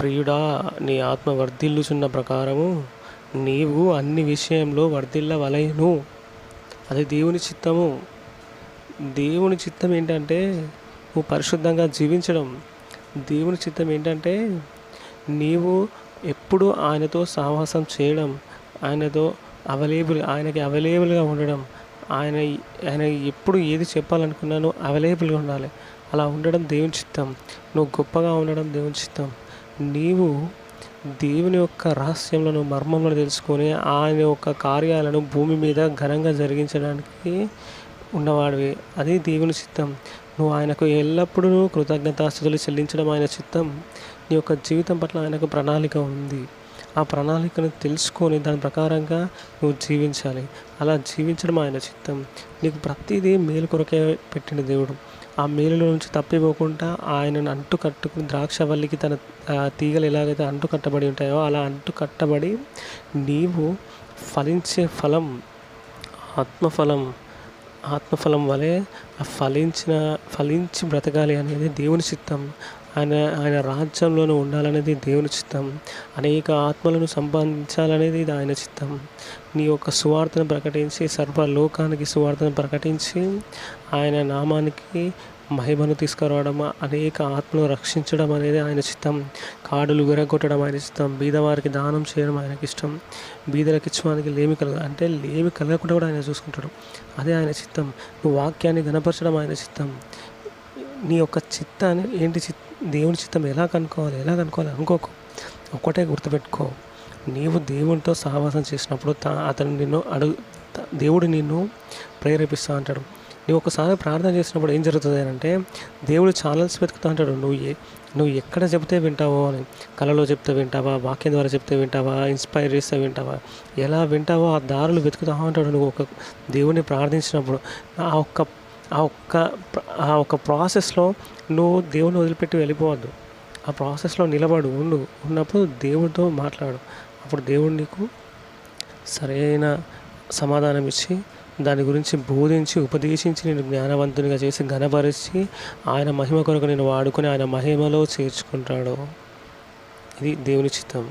ప్రియుడా నీ ఆత్మ వర్ధిల్లుచున్న ప్రకారము నీవు అన్ని విషయంలో వర్ధిల్లవలెను. అది దేవుని చిత్తము. దేవుని చిత్తం ఏంటంటే నువ్వు పరిశుద్ధంగా జీవించడం. దేవుని చిత్తం ఏంటంటే నీవు ఎప్పుడు ఆయనతో సహవాసం చేయడం. ఆయనతో అవైలబుల్ ఆయనకి అవైలబుల్గా ఉండడం. ఆయన ఆయన ఎప్పుడు ఏది చెప్పాలనుకున్నానో అవైలబుల్గా ఉండాలి. అలా ఉండడం దేవుని చిత్తం. నువ్వు గొప్పగా ఉండడం దేవుని చిత్తం. నీవు దేవుని యొక్క రహస్యములను మర్మంలో తెలుసుకొని ఆయన యొక్క కార్యాలను భూమి మీద ఘనంగా జరిగించడానికి ఉన్నవాడివి. అది దేవుని చిత్తం. నువ్వు ఆయనకు ఎల్లప్పుడూ కృతజ్ఞతాస్థుతులు చెల్లించడం ఆయన చిత్తం. నీ యొక్క జీవితం పట్ల ఆయనకు ప్రణాళిక ఉంది. ఆ ప్రణాళికను తెలుసుకొని దాని ప్రకారంగా నువ్వు జీవించాలి. అలా జీవించడం ఆయన చిత్తం. నీకు ప్రతిదీ మేలు కొరకే పెట్టిన దేవుడు. ఆ మేలులో నుంచి తప్పిపోకుండా ఆయనను అంటు కట్టుకుని ద్రాక్షవల్లికి తన తీగలు ఎలాగైతే అంటు కట్టబడి ఉంటాయో అలా అంటు కట్టబడి నీవు ఫలించే ఫలం ఆత్మఫలం ఆత్మఫలం వలె ఫలించిన ఫలించి బ్రతకాలి అనేది దేవుని చిత్తం. ఆయన ఆయన రాజ్యంలోనూ ఉండాలనేది దేవుని చిత్తం. అనేక ఆత్మలను సంపాదించాలనేది ఇది ఆయన చిత్తం. నీ యొక్క సువార్తను ప్రకటించి సర్వలోకానికి సువార్తను ప్రకటించి ఆయన నామానికి మహిమను తీసుకురావడం అనేక ఆత్మను రక్షించడం అనేది ఆయన చిత్తం. కాడులు విరగొట్టడం ఆయన చిత్తం. బీదవారికి దానం చేయడం ఆయనకి ఇష్టం. బీదలకు ఇచ్చడానికి లేమి కలగ అంటే లేమి కలగకుండా కూడా ఆయన చూసుకుంటాడు. అదే ఆయన చిత్తం. నువ్వు వాక్యాన్ని గనపరచడం ఆయన చిత్తం. నీ యొక్క చిత్తాన్ని ఏంటి చిత్ దేవుని చిత్తం ఎలా కనుక్కోవాలి ఎలా కనుక్కోవాలి అనుకోకు. ఒక్కటే గుర్తుపెట్టుకో. నీవు దేవునితో సహవాసం చేసినప్పుడు తా అతను నిన్ను అడుగు దేవుడు నిన్ను ప్రేరేపిస్తా అంటాడు. నువ్వు ఒకసారి ప్రార్థన చేసినప్పుడు ఏం జరుగుతుంది అంటే దేవుడు ఛానల్స్ వెతుకుతా అంటాడు నువ్వు ఏ నువ్వు ఎక్కడ చెబితే వింటావో అని. కళలో చెప్తే వింటావా? వాక్యం ద్వారా చెప్తే వింటావా? ఇన్స్పైర్ చేస్తే వింటావా? ఎలా వింటావో ఆ దారులు వెతుకుతా ఉంటాడు నువ్వు ఒక దేవుని ప్రార్థించినప్పుడు ఆ ఒక్క ఆ ఒక్క ఆ ఒక్క ప్రాసెస్లో నువ్వు దేవుని వదిలిపెట్టి వెళ్ళిపోవద్దు. ఆ ప్రాసెస్లో నిలబడు ఉండు. ఉన్నప్పుడు దేవుడితో మాట్లాడు. అప్పుడు దేవుడు నీకు సరైన సమాధానం ఇచ్చి దాని గురించి బోధించి ఉపదేశించి నేను జ్ఞానవంతునిగా చేసి ఘనపరిచి ఆయన మహిమ కొరకు నేను వాడుకొని ఆయన మహిమలో చేర్చుకుంటాడు. ఇది దేవుని చిత్తం.